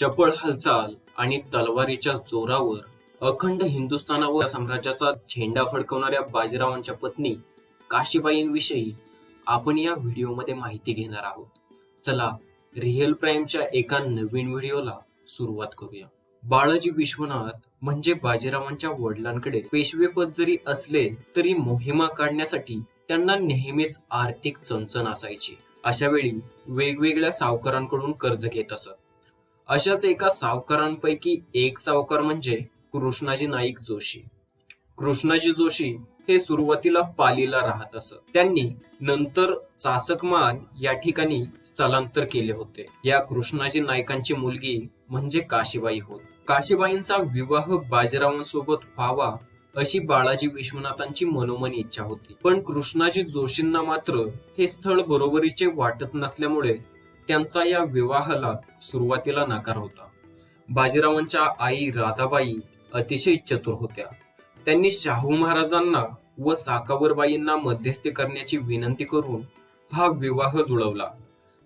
चपळ हालचाल आणि तलवारीच्या जोरावर अखंड हिंदुस्थानावर साम्राज्याचा झेंडा फडकवणाऱ्या बाजीरावांच्या पत्नी काशीबाईंविषयी आपण या व्हिडिओमध्ये माहिती घेणार आहोत. चला रिअल प्राईमच्या एका नवीन व्हिडिओला सुरुवात करूया. बाळाजी विश्वनाथ म्हणजे बाजीरावांच्या वडिलांकडे पेशवेपद जरी असले तरी मोहिमा काढण्यासाठी त्यांना नेहमीच आर्थिक चणचण असायची. अशा वेळी वेगवेगळ्या सावकारांकडून कर्ज घेत असत. अशाच एका सावकारांपैकी एक सावकार म्हणजे कृष्णाजी नाईक जोशी. कृष्णाजी जोशी हे सुरुवातीला पालीला राहत असत. त्यांनी नंतर चासकमान या ठिकाणी स्थलांतर केले होते. या कृष्णाजी नाईकांची मुलगी म्हणजे काशीबाई होत. काशीबाईंचा विवाह बाजीरावांसोबत व्हावा अशी बाळाजी विश्वनाथांची मनोमन इच्छा होती. पण कृष्णाजी जोशींना मात्र हे स्थळ बरोबरीचे वाटत नसल्यामुळे त्यांचा या विवाहाला सुरुवातीला नकार होता. बाजीरावांच्या आई राधाबाई अतिशय चतुर होत्या. त्यांनी शाहू महाराजांना व साकावरबाईंना मध्यस्थी करण्याची विनंती करून हा विवाह जुळवला.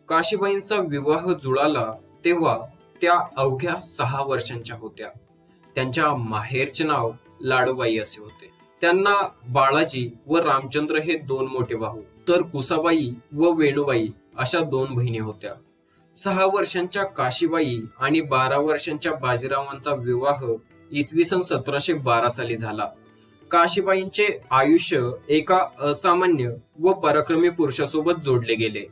काशीबाईंचा विवाह जुळाला तेव्हा त्या अवघ्या सहा वर्षांच्या होत्या. त्यांच्या माहेरचे नाव लाडूबाई असे होते. त्यांना बाळाजी व रामचंद्र हे दोन मोठे भाऊ तर कुसाबाई व वेणूबाई अशा दोन बहिणी होत्या. सहा वर्षांच्या काशीबाई आणि बारा वर्षांच्या बाजीरावांचा विवाह इसवी सन सतराशे बारा साली झाला. काशीबाईंचे आयुष्य एका असामान्य व पराक्रमी पुरुषासोबत जोडले गेले.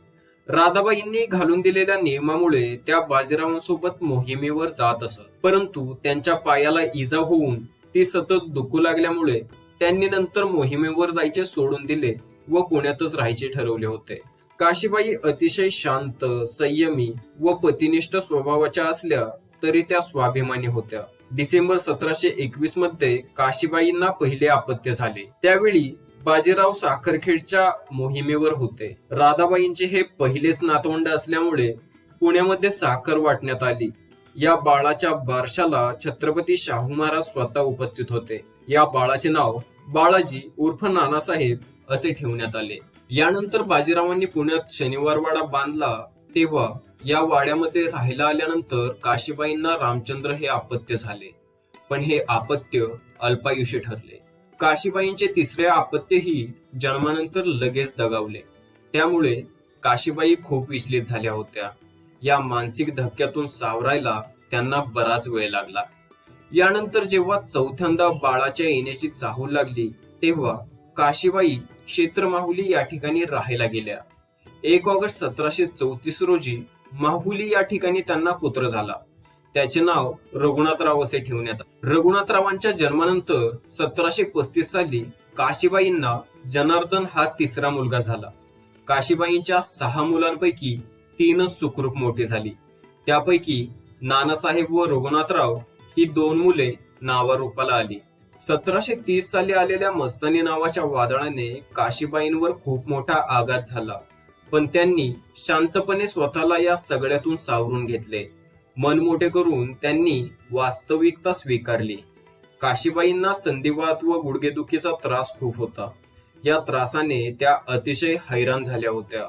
राधाबाईंनी घालून दिलेल्या नियमामुळे त्या बाजीरावांसोबत मोहिमेवर जात असत. परंतु त्यांच्या पायाला इजा होऊन ती सतत दुखू लागल्यामुळे त्यांनी नंतर मोहिमेवर जायचे सोडून दिले व पुण्यातच राहायचे ठरवले होते. काशीबाई अतिशय शांत संयमी व पतिनिष्ठ स्वभावाच्या असल्या तरी त्या स्वाभिमानी होत्या. डिसेंबर सतराशे एकवीसमध्ये काशीबाईंना पहिले अपत्य झाले. त्यावेळी बाजीराव साखरखेडच्या मोहिमेवर होते. राधाबाईंचे हे पहिलेच नातवंड असल्यामुळे पुण्यामध्ये साखर वाटण्यात आली. या बाळाच्या बारशाला छत्रपती शाहू महाराज स्वतः उपस्थित होते. या बाळाचे नाव बाळाजी उर्फ नानासाहेब असे ठेवण्यात आले. यानंतर बाजीरावांनी पुण्यात शनिवारवाडा बांधला तेव्हा या वाड्यामध्ये राहायला आल्यानंतर काशीबाईंना रामचंद्र हे आपत्य झाले. पण हे आपत्य अल्पायुष्य ठरले. काशीबाईंचे तिसरे आपत्यही जन्मानंतर लगेच दगावले. त्यामुळे काशीबाई खूप विचलित झाल्या होत्या. या मानसिक धक्क्यातून सावरायला त्यांना बराच वेळ लागला. यानंतर जेव्हा चौथ्यांदा बाळाच्या येण्याची चाहूल लागली तेव्हा काशीबाई क्षेत्र माहुली या ठिकाणी राहायला गेल्या. एक ऑगस्ट सतराशे चौतीस रोजी माहुली या ठिकाणी त्यांना पुत्र झाला. त्याचे नाव रघुनाथराव असे ठेवण्यात रघुनाथरावांच्या जन्मानंतर सतराशे पस्तीस साली काशीबाईंना जनार्दन हा तिसरा मुलगा झाला. काशीबाईंच्या सहा मुलांपैकी तीनच सुखरूप मोठी झाली. त्यापैकी नानासाहेब व रघुनाथराव ही दोन मुले नावारूपाला आली. सतराशे तीस साली आलेल्या मस्तानी नावाच्या वादळाने काशीबाईंवर खूप मोठा आघात झाला. पण त्यांनी शांतपणे स्वतःला या सगळ्यातून सावरून घेतले. मन मोठे करून त्यांनी वास्तविकता स्वीकारली. काशीबाईंना संधिवात व गुडघेदुखीचा त्रास खूप होता. या त्रासाने त्या अतिशय हैराण झाल्या होत्या.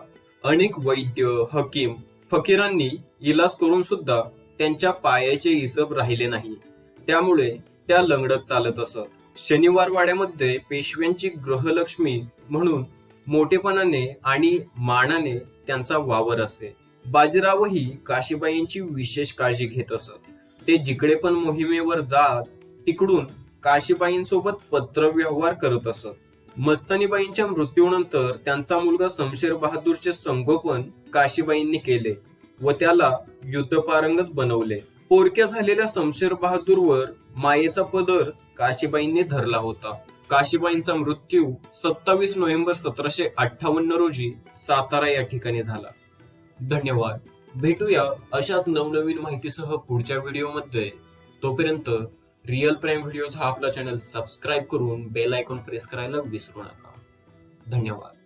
अनेक वैद्य हकीम फकीरांनी इलाज करून सुद्धा त्यांच्या पायाचे हिसब राहिले नाही. त्यामुळे त्या लंगडत चालत असत. शनिवार वाड्यामध्ये पेशव्यांची ग्रहलक्ष्मी म्हणून मोठेपणाने आणि मानाने त्यांचा वावर असे बाजीरावही काशीबाईंची विशेष काळजी घेत असत. ते जिकडे पण मोहिमेवर जात तिकडून काशीबाईंसोबत पत्रव्यवहार करत असत. मस्तानीबाईंच्या मृत्यूनंतर त्यांचा मुलगा समशेर बहादूरचे संगोपन काशीबाईंनी केले व त्याला युद्धपारंगत बनवले. पोरक्या झालेल्या समशेर बहादूरवर मायेचा पदर काशीबाईंनी धरला होता. काशीबाईंचा मृत्यू सत्तावीस नोव्हेंबर सतराशे अठ्ठावन्न रोजी सातारा या ठिकाणी झाला. धन्यवाद. भेटूया अशाच नवनवीन माहितीसह पुढच्या व्हिडिओमध्ये. तोपर्यंत रिअल प्राईम व्हिडिओज हा आपला चॅनल सबस्क्राईब करून बेल आयकॉन प्रेस करायला विसरू नका. धन्यवाद.